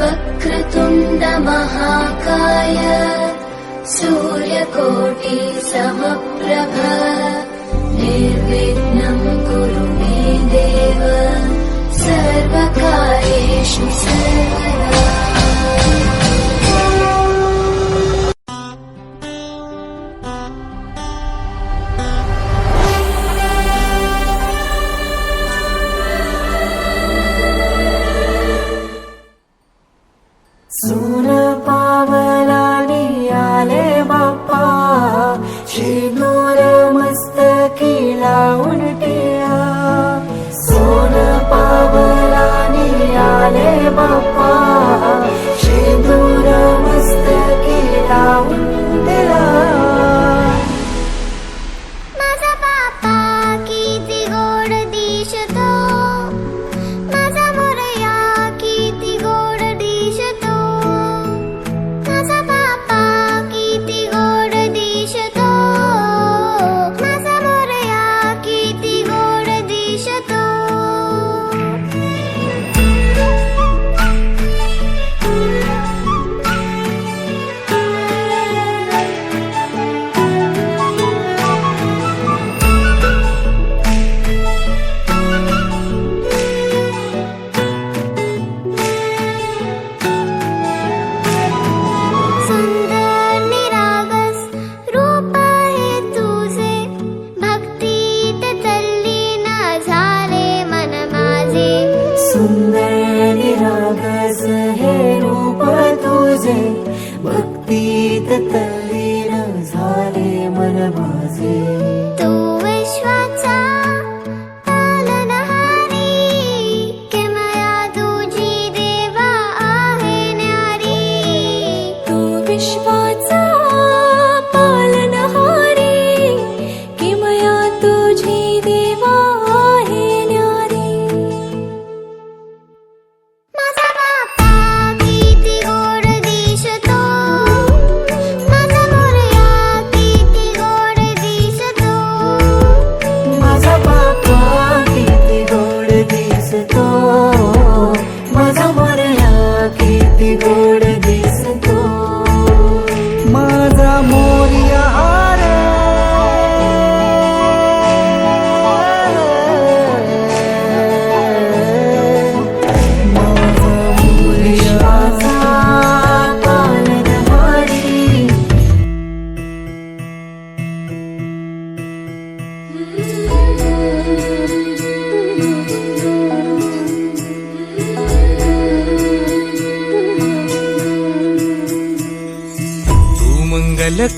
वक्रतुण्ड महाकाय सूर्यकोटि समप्रभ निर्विघ्नं कुरु मे देव सर्वकार्येषु सर्वदा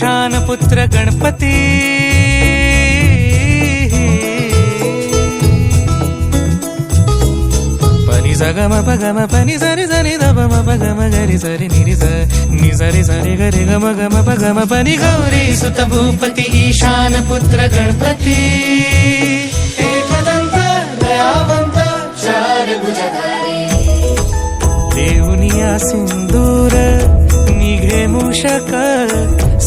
ఈశానపుత్ర గణపతి. పని సగమ పగమ పని సరి సరి దమ పగమ గరి సరి నిరి ని సరి సరి గరి గమ గమ పగమ పని గౌరీ సుత భూపతి ఈశానపుత్ర గణపతి. దేవునియా సింధూర నిఘే మూషక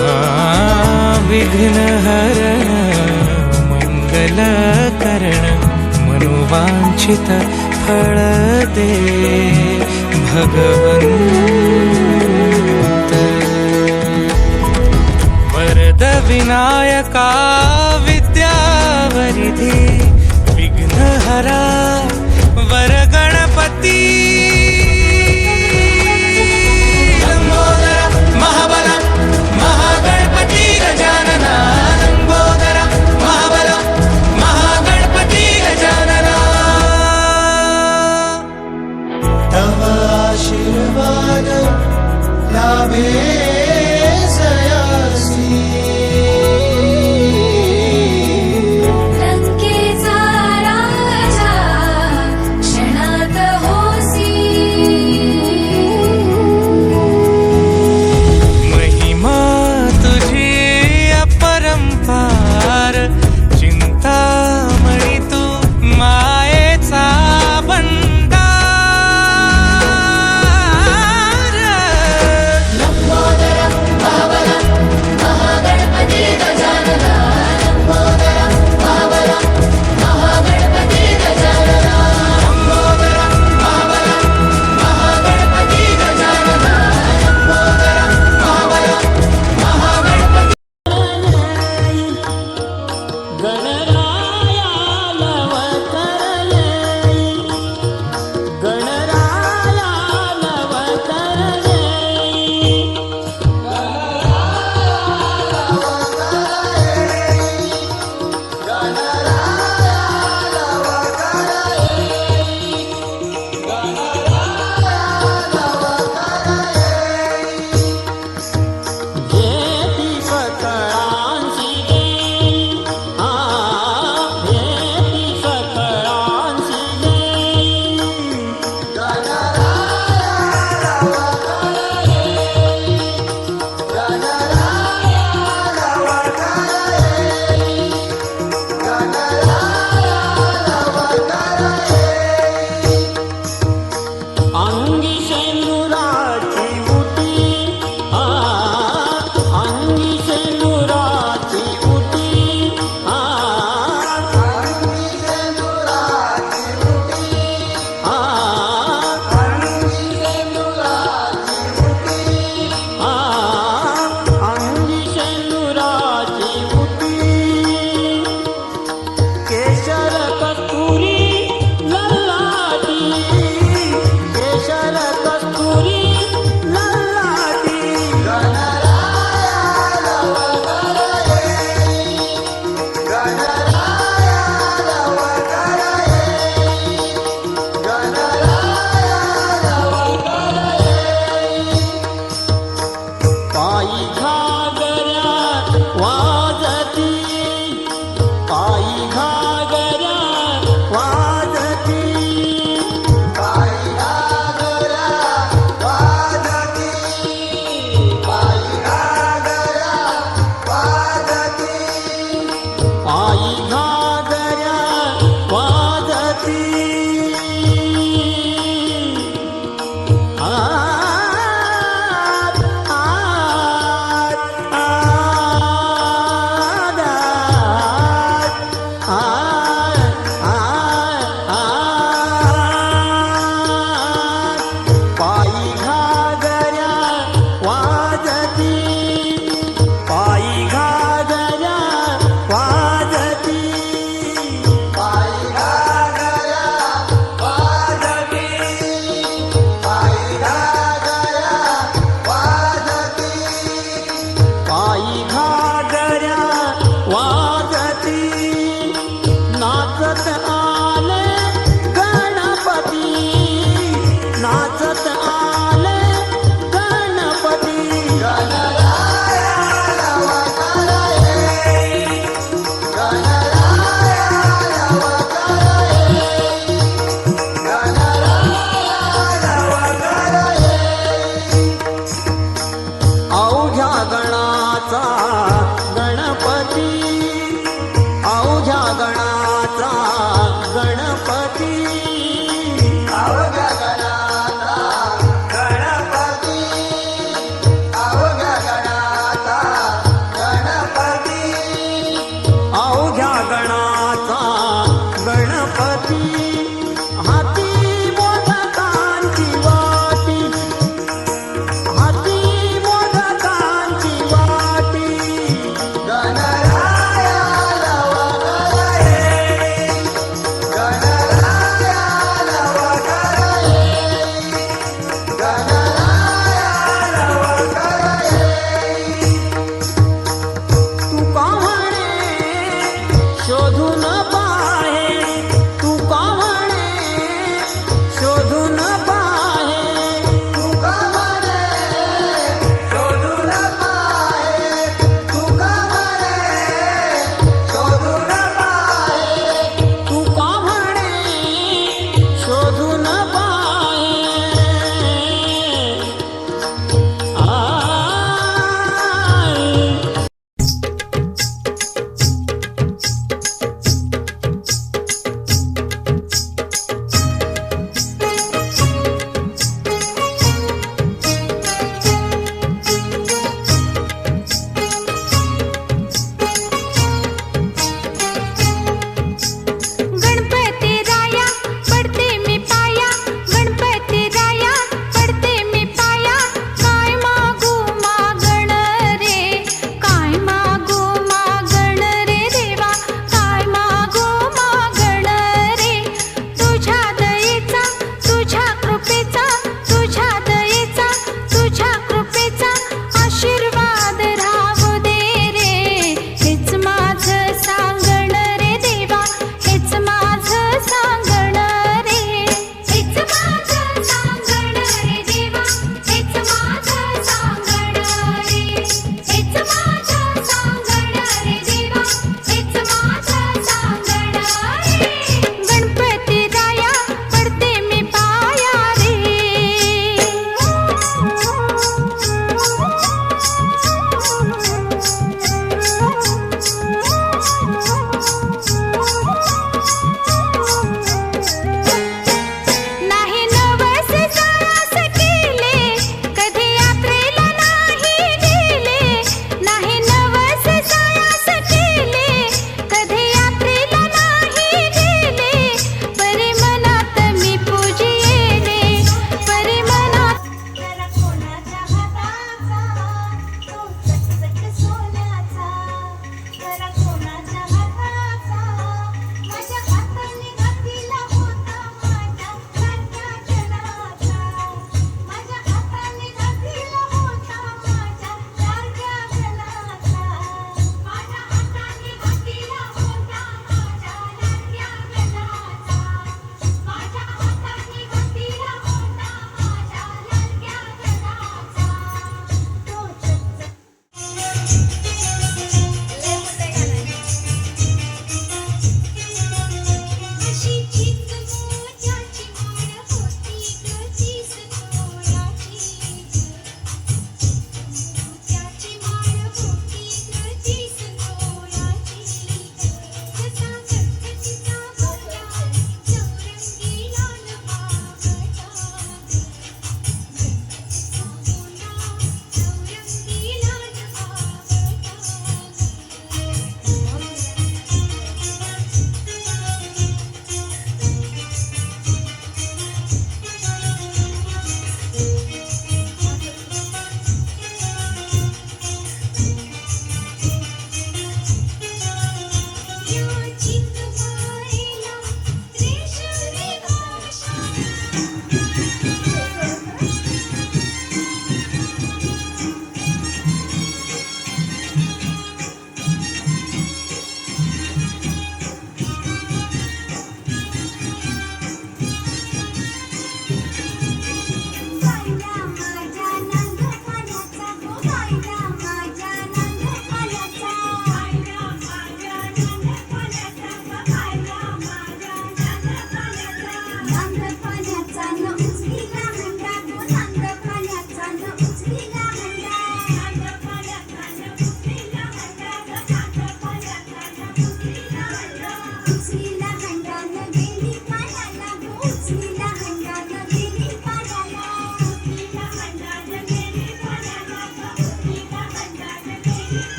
हा विघ्न हरण मंगल करण मनोवांछित फळ दे. भगवंत वरद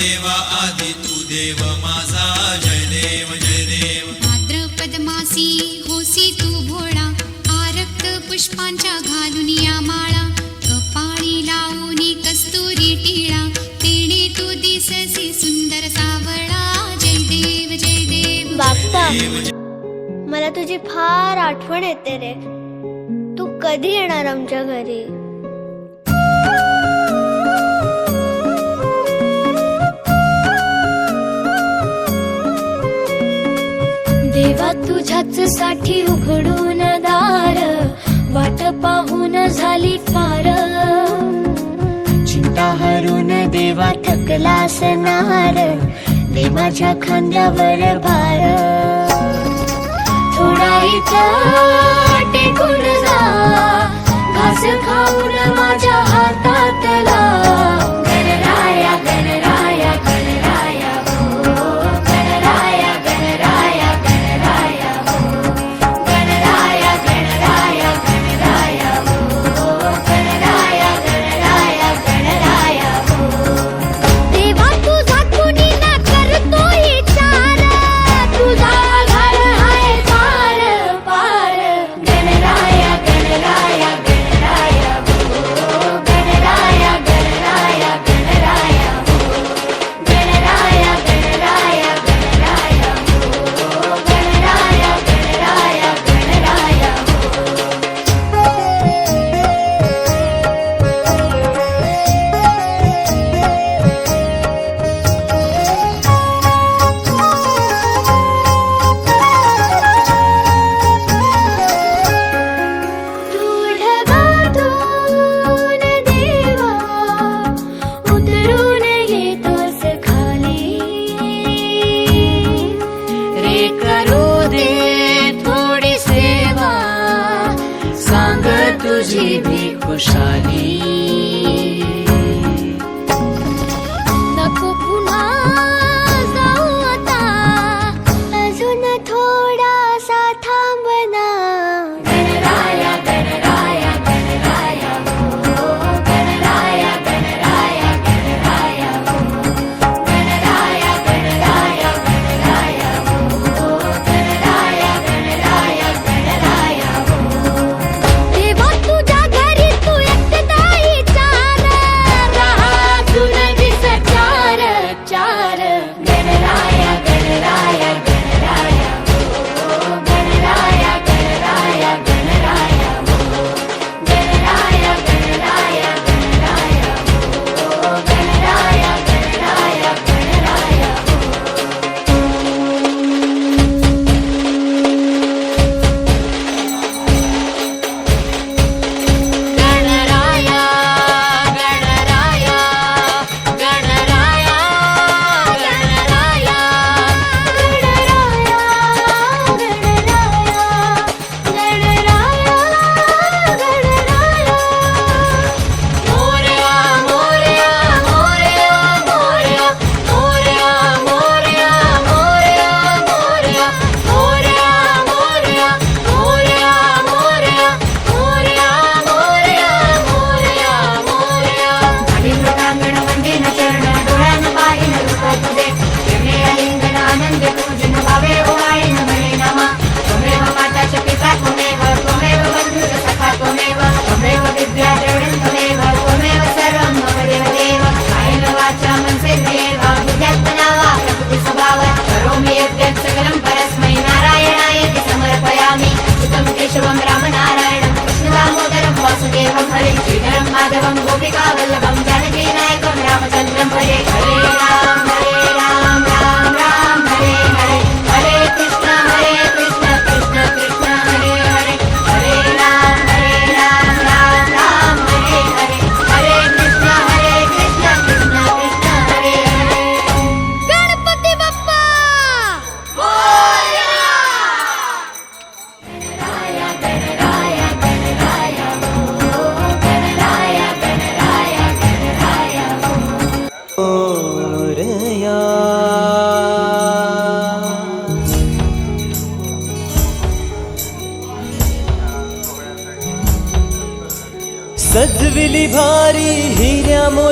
देवा आधी तू देव माझा. जय देव जय देव. भाद्र पद्मासी होसी तू भोळा. आरक्त पुष्पांच्या घालून या माळा. कपाळी लावून कस्तुरी टिळा. तेणे तू दिससी सुंदर सावळा. जय देव जय देव. मला तुझी फार आठवण येते रे. तू कधी येणार आमच्या घरी? तुझ्याच साठी उघडून दार. वाट पाहून झाली फार. चिंता हरून देवा थकला असणार दे माझ्या खांद्यावर भार. थोडा इथं घास खाऊन माझ्या हातातला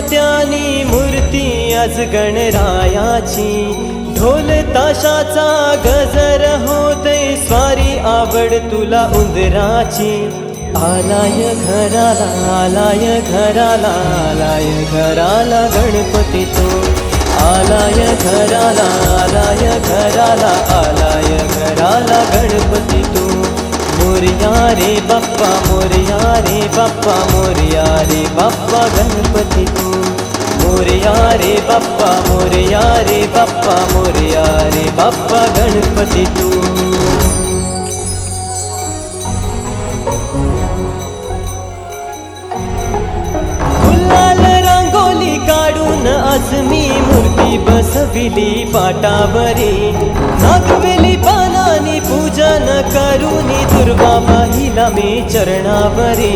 त्यानी मूर्ती आज गणरायाची. ढोल ताशाचा गजर होते स्वारी आवड तुला उंदराची. आलाय घराला आलाय घराला आलाय घराला गणपती तो आलाय घराला आलाय घराला आलाय घराला गणपती तू मोरया रे बाप्पा मोरया रे बाप्पा मोरया रे बाप्पा गणपती. तू मोरया रे बाप्पा मोरया रे बाप्पा मोरया रे बाप्पा गणपती. तू गुलाल रांगोली काढून आज मी मूर्ती बसविली पाटावरी. नागवेली पा पानानी पूजन करुनी दुर्गा पाहिला मी चरणावरे.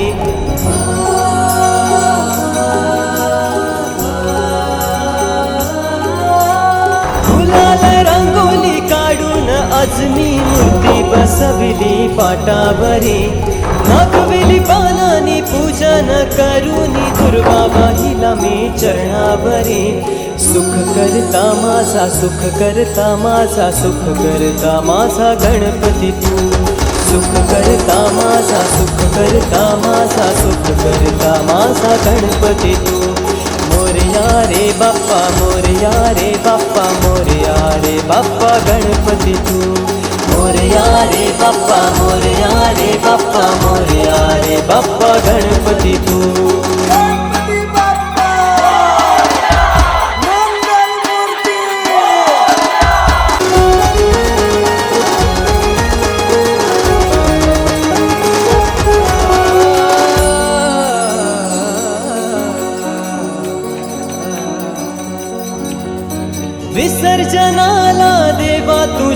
गुलाल रांगोली काढून आज मूर्ती बसविली पाटावरी. नागविली पानानी पूजन करुनी दुर्गा बाहिला मी चरणावरी. सुख करता माझा सुख करता माझा सुख करता माझा गणपती तू. सुख करता माझा सुख करता माझा सुख करता माझा गणपती तू. मोरया रे बाप्पा मोरया रे बाप्पा मोरया रे बाप्पा गणपती तू. मोरया रे बाप्पा मोरया रे बाप्पा मोरया रे बाप्पा गणपती तू.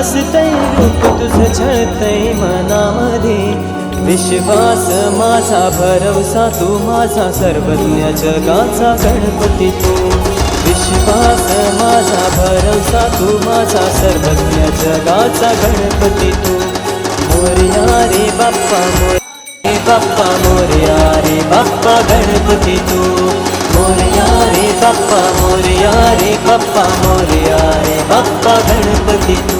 हसतय रूप तुझं छळतय मनामध्ये. विश्वास माझा भरवसा तू माझा सर्वज्ञ जगाचा गणपती तू. विश्वास माझा भरवसा तू माझा सर्वज्ञ जगाचा गणपती तू. मोरया रे बाप्पा मोरे रे बाप्पा मोरया रे बाप्पा गणपती तू. मोरया रे बाप्पा मोरया रे बाप्पा मोरया रे बाप्पा गणपती तू.